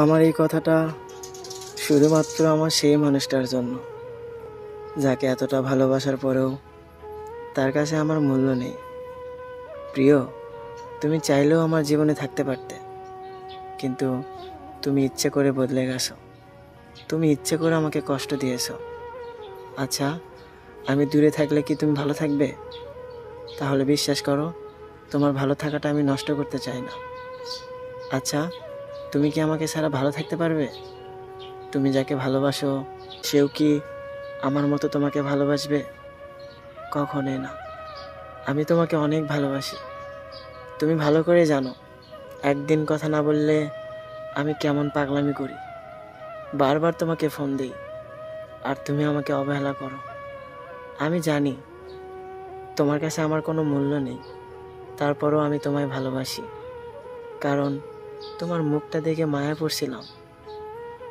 আমার এই কথাটা শুধুমাত্র আমার সেই মানুষটার জন্য, যাকে এতটা ভালোবাসার পরেও তার কাছে আমার মূল্য নেই। প্রিয়, তুমি চাইলেও আমার জীবনে থাকতে পারতে, কিন্তু তুমি ইচ্ছে করে বদলে গেছো। তুমি ইচ্ছে করে আমাকে কষ্ট দিয়েছ। আচ্ছা আমি দূরে থাকলে কি তুমি ভালো থাকবে? তাহলে বিশ্বাস করো, তোমার ভালো থাকাটা আমি নষ্ট করতে চাই না। আচ্ছা তুমি কি আমাকে ছাড়া ভালো থাকতে পারবে? তুমি যাকে ভালোবাসো, সেও কি আমার মতো তোমাকে ভালোবাসবে? কখনোই না। আমি তোমাকে অনেক ভালোবাসি। তুমি ভালো করে জানো, একদিন কথা না বললে আমি কেমন পাগলামি করি। বারবার তোমাকে ফোন দিই, আর তুমি আমাকে অবহেলা করো। আমি জানি, তোমার কাছে আমার কোনো মূল্য নেই। তারপরও আমি তোমায় ভালোবাসি। কারণ তোমার মুখটা দেখে মায়া পড়ছিলাম।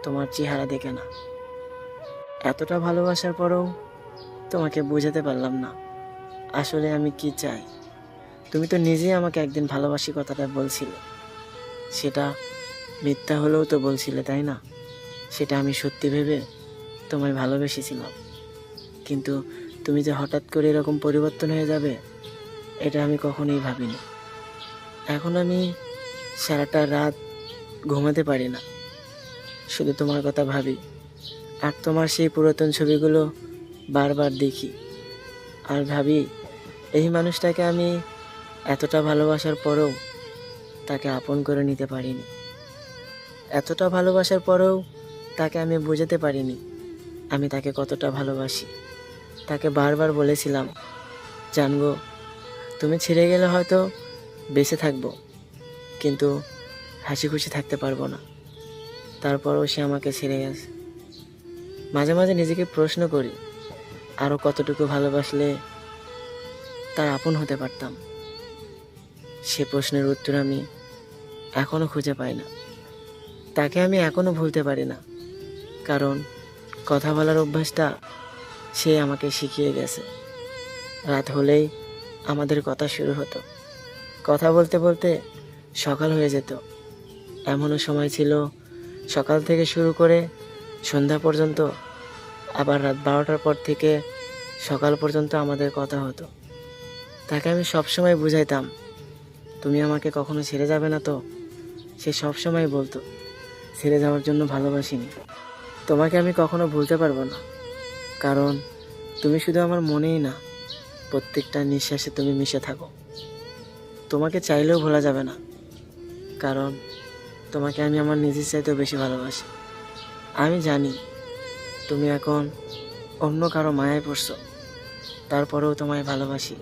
তোমার চেহারা দেখে না। এতটা ভালোবাসার পরেও তোমাকে বোঝাতে পারলাম না। আসলে আমি কি চাই? তুমি তো নিজেই আমাকে একদিন ভালোবাসি কথাটা বলছিলে। সেটা মিথ্যা হলেও তো বলছিলে, তাই না? সেটা আমি সত্যি ভেবে তোমায় ভালোবেসেছিলাম। কিন্তু তুমি যে হঠাৎ করে এরকম পরিবর্তন হয়ে যাবে, এটা আমি কখনোই ভাবিনি। এখন আমি সারাটা রাত ঘুমাতে পারি না। শুধু তোমার কথা ভাবি। আর তোমার সেই পুরাতন ছবিগুলো বারবার দেখি। আর ভাবি, এই মানুষটাকে আমি এতটা ভালোবাসার পরেও তাকে আপন করে নিতে পারিনি। এতটা ভালোবাসার পরেও তাকে আমি বোঝাতে পারিনি। আমি তাকে কতটা ভালোবাসি। তাকে বারবার বলেছিলাম জানগো তুমি ছেড়ে গেলে হয়তো বেঁচে থাকব। কিন্তু হাসি খুশি থাকতে পারব না। তারপরও সে আমাকে ছেড়ে গেছে। মাঝে মাঝে নিজেকে প্রশ্ন করি আরও কতটুকু ভালোবাসলে তার আপন হতে পারতাম? সে প্রশ্নের উত্তর আমি এখনও খুঁজে পাই না। তাকে আমি এখনও ভুলতে পারি না। কারণ কথা বলার অভ্যাসটা সে আমাকে শিখিয়ে গেছে। রাত হলেই আমাদের কথা শুরু হতো। কথা বলতে বলতে সকাল হয়ে যেত। এমনও সময় ছিল সকাল থেকে শুরু করে সন্ধ্যা পর্যন্ত, আবার রাত বারোটার পর থেকে সকাল পর্যন্ত আমাদের কথা হতো। তাকে আমি সবসময় বুঝাইতাম, তুমি আমাকে কখনো ছেড়ে যাবে না তো? সে সবসময় বলতো, ছেড়ে যাওয়ার জন্য ভালোবাসিনি। তোমাকে আমি কখনো ভুলতে পারব না। কারণ তুমি শুধু আমার মনেই না, প্রত্যেকটা নিঃশ্বাসে তুমি মিশে থাকো। তোমাকে চাইলেও ভোলা যাবে না। কারণ তোমাকে আমি আমার নিজের চাইতেও বেশি ভালোবাসি। আমি জানি তুমি এখন অন্য কারও মায়ায় পড়ছো, তারপরেও তোমায় ভালোবাসি।